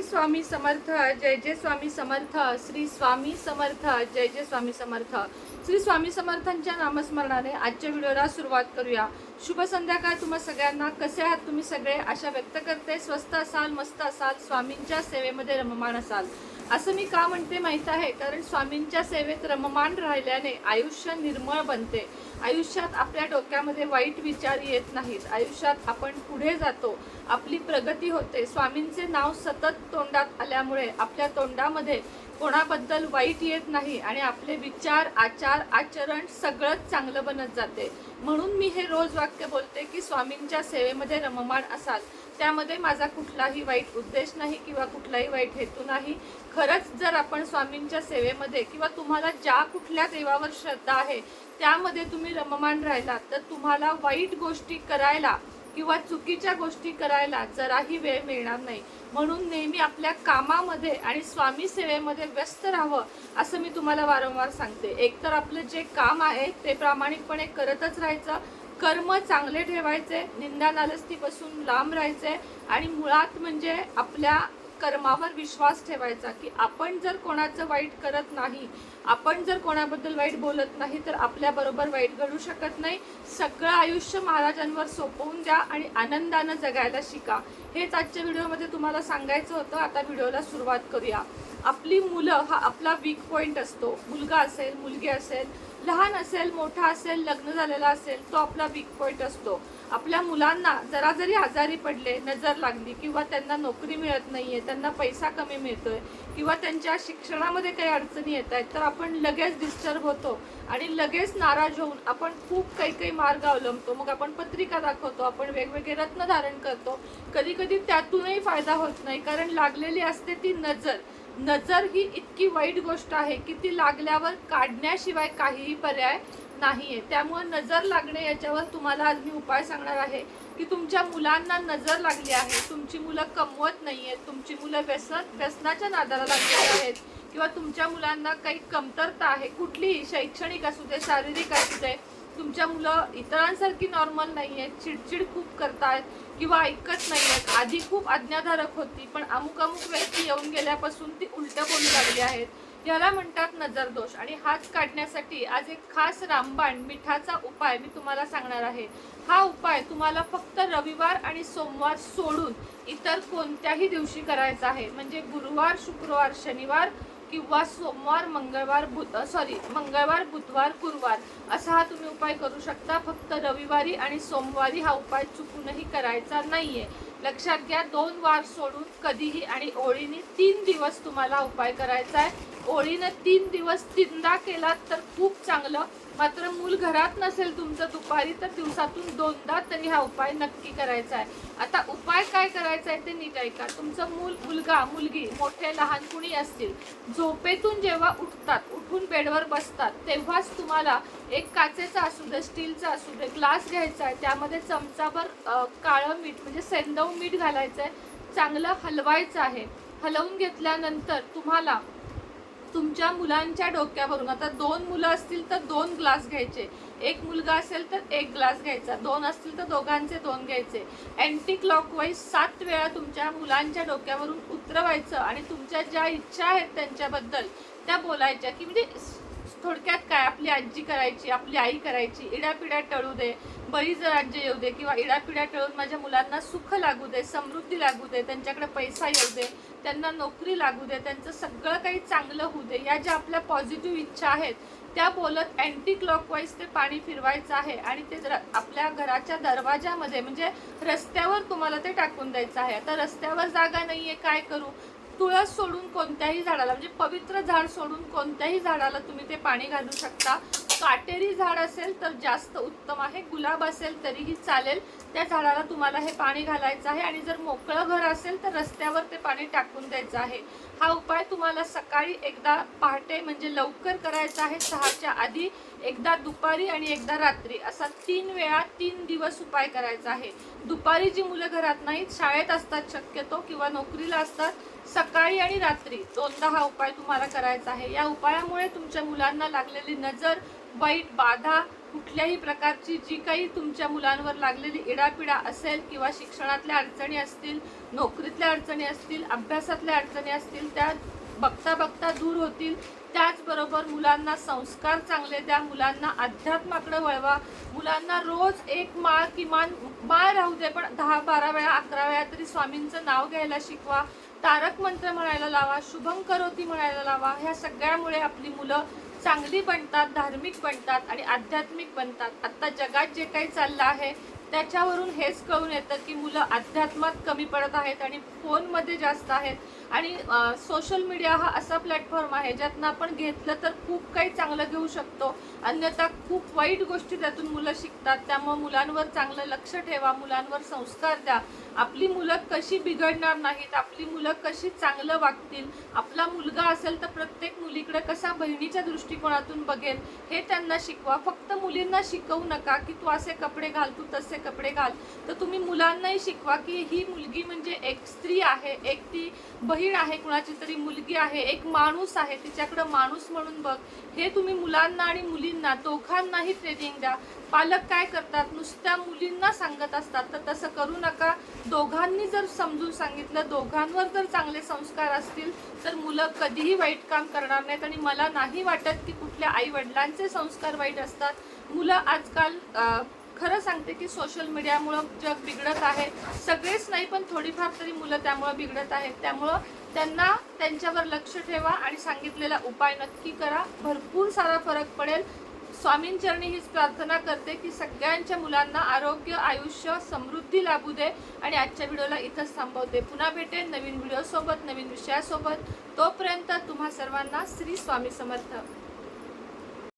श्री स्वामी समर्थ जय जय स्वामी समर्थ श्री स्वामी समर्थ जय जय स्वामी समर्थ. श्री स्वामी समर्थांच्या नामस्मरणाने आजच्या व्हिडिओला सुरुवात करूया. शुभ संध्याकाळ तुम्हा सगळ्यांना. कसे आहात तुम्ही सगळे? आशा व्यक्त करते. स्वस्त असाल मस्त असाल स्वामींच्या सेवेमध्ये रममाण असाल. असं मी का म्हणते माहीत आहे? कारण स्वामींच्या सेवेत रममान राहिल्याने आयुष्य निर्मळ बनते. आयुष्यात आपल्या डोक्यामध्ये वाईट विचार येत नाहीत. आयुष्यात आपण पुढे जातो. आपली प्रगती होते. स्वामींचे नाव सतत तोंडात आल्यामुळे आपल्या तोंडामध्ये कोणाबद्दल वाईट येत नाही आणि आपले विचार आचार आचरण सगळंच चांगलं बनत जाते. म्हणून मी हे रोज वाक्य बोलते की स्वामींच्या सेवेमध्ये रममाण असाल. त्यामध्ये माझा कुठलाही वाईट उद्देश नाही किंवा कुठलाही वाईट हेतू नाही. खरंच जर आपण स्वामींच्या सेवेमध्ये किंवा तुम्हाला ज्या कुठल्या देवावर श्रद्धा आहे त्यामध्ये तुम्ही रममाण राहिलात तर तुम्हाला वाईट गोष्टी करायला किंवा चुकीच्या गोष्टी करायला जराही वेळ मिळणार नाही. म्हणून नेहमी आपल्या कामामध्ये आणि स्वामी सेवेमध्ये व्यस्त राहावं असं मी तुम्हाला वारंवार सांगते. एकतर आपलं जे काम आहे ते प्रामाणिकपणे करतच राहायचं कर्म चांगले ठेवायचे निंदा नालस्तीपासून लांब राहायचे आणि मुळात म्हणजे आपल्या कर्मावर विश्वास ठेवायचा की आपण जर कोणाचं वाईट करत नाही आपण जर कोणाबद्दल वाईट बोलत नाही तर आपल्या बरोबर वाईट घडू शकत नाही. सगळं आयुष्य महाराजांवर सोपवून द्या आणि आनंदानं जगायला शिका. हेच आजच्या व्हिडिओमध्ये तुम्हाला सांगायचं होतं. आता व्हिडिओला सुरुवात करूया. आपली मुलं हा आपला वीक पॉईंट असतो. मुलगा असेल मुलगी असेल लहान असेल मोठा असेल लग्न झालेला असेल तो आपला वीक पॉईंट असतो. आपल्या मुलांना जरा जरी आजारी पडले नजर लागली किंवा त्यांना नोकरी मिळत नाही आहे त्यांना पैसा कमी मिळतोय किंवा त्यांच्या शिक्षणामध्ये काही अडचणी येत आहेत तर आपण लगेच डिस्टर्ब होतो आणि लगेच नाराज होऊन आपण खूप काही काही मार्ग अवलंबतो. मग आपण पत्रिका दाखवतो आपण वेगवेगळे रत्न धारण करतो. कधी कधी त्यातूनही फायदा होत नाही कारण लागलेली असते ती नजर. नजर ही इतकी वाईट गोष्ट आहे की ती लागल्यावर काढण्याशिवाय काहीही पर्याय नाही आहे त्यामुळे नजर लागणे याच्यावर तुम्हाला आज मी उपाय सांगणार आहे की तुमच्या मुलांना नजर लागली आहे तुमची मुलं कमवत नाही आहेत तुमची मुलं व्यसन व्यसनाच्या नादाला लागलेली आहेत किंवा तुमच्या मुलांना काही कमतरता आहे कुठलीही शैक्षणिक असू दे शारीरिक असू दे तुमच्या मुलं इतरांसारखी नॉर्मल नाही आहेत चिडचिड खूप करतायत किंवा ऐकत नाही आहेत आधी खूप आज्ञाधारक होती पण अमुक अमुक व्यक्ती येऊन गेल्यापासून ती उलट बोलू लागली आहेत. याला म्हणतात नजर दोष आणि हाच काढण्यासाठी आज एक खास रामबाण मिठाचा उपाय मी तुम्हाला सांगणार आहे. हा उपाय तुम्हाला फक्त रविवार आणि सोमवार सोडून इतर कोणत्याही दिवशी करायचा आहे. म्हणजे गुरुवार शुक्रवार शनिवार किंवा सोमवार मंगळवार बुध सॉरी मंगळवार बुधवार गुरुवार असा हा तुम्ही उपाय करू शकता. फक्त रविवारी आणि सोमवारी हा उपाय चुकूनही करायचा नाही आहे लक्षात घ्या दोन वार सोडून कधीही आणि ओळीने तीन दिवस तुम्हाला उपाय करायचा आहे. ओळीनं तीन दिवस तीनदा केलात तर खूप चांगलं. मात्र मूल घरात नसेल तुमचं दुपारी तर दिवसातून दोनदा तरी हा उपाय नक्की करायचा आहे. आता काय काय करायचं आहे ते नीट ऐका. तुमचं मूल मुलगा मुलगी मोठे लहान कुणी असतील झोपेतून जेव्हा उठतात उठून बेडवर बसतात तेव्हाच तुम्हाला एक काचेचा असू दे स्टीलचा असू दे ग्लास घ्यायचा आहे त्यामध्ये चमचाभर काळं मीठ म्हणजे सेंदव मीठ घालायचं आहे चांगलं हलवायचं आहे. हलवून घेतल्यानंतर तुम्हाला तुमच्या मुलांच्या डोक्यावरून आता दोन मुलं असतील तर दोन ग्लास घ्यायचे. एक मुलगा असेल तर एक ग्लास घ्यायचा. दोन असतील तर दोघांचे दोन घ्यायचे. अँटी क्लॉकवाईज सात वेळा तुमच्या मुलांच्या डोक्यावरून उतरवायचं आणि तुमच्या ज्या इच्छा आहेत त्यांच्याबद्दल त्या बोलायच्या की म्हणजे थोडक्यात काय आपली आजी करायची आपली आई करायची इडापिडा टळू दे बळीचं राज्य येऊ दे किंवा इडापिडा टळून माझ्या मुलांना सुख लागू दे समृद्धी लागू दे त्यांच्याकडे पैसा येऊ दे त्यांना नोकरी लागू दे त्यांचं सगळं काही चांगलं होऊ दे या ज्या आपल्या पॉझिटिव्ह इच्छा आहेत त्या बोलत अँटी क्लॉकवाईज ते पाणी फिरवायचं आहे आणि ते जर आपल्या घराच्या दरवाजामध्ये म्हणजे रस्त्यावर तुम्हाला ते टाकून द्यायचं आहे. आता रस्त्यावर जागा नाही आहे काय करू? तुळस सोडून कोणत्याही झाडाला म्हणजे पवित्र झाड सोडून कोणत्याही झाडाला तुम्ही ते पाणी घालू शकता. काटेरी झाड असेल तर जास्त उत्तम आहे. गुलाब असेल तरीही चालेल. त्या झाडाला तुम्हाला हे पाणी घालायचं आहे आणि जर मोकळं घर असेल तर रस्त्यावर ते पाणी टाकून द्यायचं आहे. हा उपाय तुम्हाला सकाळी एकदा पहाटे म्हणजे लवकर करायचा आहे. सहाच्या आधी एकदा दुपारी आणि एकदा रात्री असा तीन वेळा तीन दिवस उपाय करायचा आहे. दुपारी जी मुलं घरात नाहीत शाळेत असतात शक्यतो किंवा नोकरीला असतात सकाळी आणि रात्री दोनदा हा उपाय तुम्हाला करायचा आहे. या उपायामुळे तुमच्या मुलांना लागलेली नजर वाईट बाधा कुठल्याही प्रकारची जी काही तुमच्या मुलांवर लागलेली इडापिडा असेल किंवा शिक्षणातल्या अडचणी असतील नोकरीतल्या अडचणी असतील अभ्यासातल्या अडचणी असतील त्या बघता बघता दूर होतील. त्याचबरोबर मुलांना संस्कार चांगले द्या मुलांना अध्यात्माकडे वळवा. मुलांना रोज एक माळ किमान माळ राहू दे पण दहा बारा वेळा अकरा वेळा तरी स्वामींचं नाव घ्यायला शिकवा. तारक मंत्र म्हणायला लावा शुभम करोती म्हणायला लावा. ह्या सगळ्यामुळे आपली मुलं चांगली बनतात धार्मिक बनतात आणि आध्यात्मिक बनतात. आता जगात जे काही चाललं आहे त्याच्यावरून हेच कळून येतं की मुलं अध्यात्मात कमी पडत आहेत आणि फोनमध्ये जास्त आहेत. आणि सोशल मीडिया हा असा प्लॅटफॉर्म आहे ज्यातनं आपण घेतलं तर खूप काही चांगलं घेऊ शकतो. अन्यथा खूप वाईट गोष्टी त्यातून मुलं शिकतात. त्यामुळं मुलांवर चांगलं लक्ष ठेवा मुलांवर संस्कार द्या. आपली मुलं कशी बिघडणार नाहीत आपली मुलं कशी चांगलं वागतील आपला मुलगा असेल तर प्रत्येक मुलीकडे कसा बहिणीच्या दृष्टिकोनातून बघेल हे त्यांना शिकवा. फक्त मुलींना शिकवू नका की तू असे कपडे घाल तू तसे कपडे घाल. तर तुम्ही मुलांनाही शिकवा की ही मुलगी म्हणजे एक स्त्री आहे एक ती बहीण आहे कुणाची तरी मुलगी आहे एक माणूस आहे तिच्याकडं माणूस म्हणून बघ. हे तुम्ही मुलांना आणि मुलींना दोघांनाही ट्रेनिंग द्या. पालक काय करतात नुसत्या मुलींना सांगत असतात. तर तसं करू नका. दोघांनी जर समजून सांगितलं दोघांवर जर चांगले संस्कार असतील तर मुलं कधीही वाईट काम करणार नाहीत. आणि मला नाही वाटत की कुठल्या आई वडिलांचे संस्कार वाईट असतात. मुलं आजकाल खरं सांगते की सोशल मीडियामुळं जग बिघडत आहे. सगळेच नाही पण थोडीफार तरी मुलं त्यामुळं बिघडत आहेत. त्यामुळं त्यांना त्यांच्यावर लक्ष ठेवा आणि सांगितलेला उपाय नक्की करा. भरपूर सारा फरक पडेल. स्वामींचरणी हीच प्रार्थना करते की सगळ्यांच्या मुलांना आरोग्य आयुष्य समृद्धी लाभू दे आणि आजच्या व्हिडिओला इथंच थांबवते. पुन्हा भेटेन नवीन व्हिडिओसोबत नवीन विषयासोबत. तोपर्यंत तुम्हा सर्वांना श्री स्वामी समर्थ.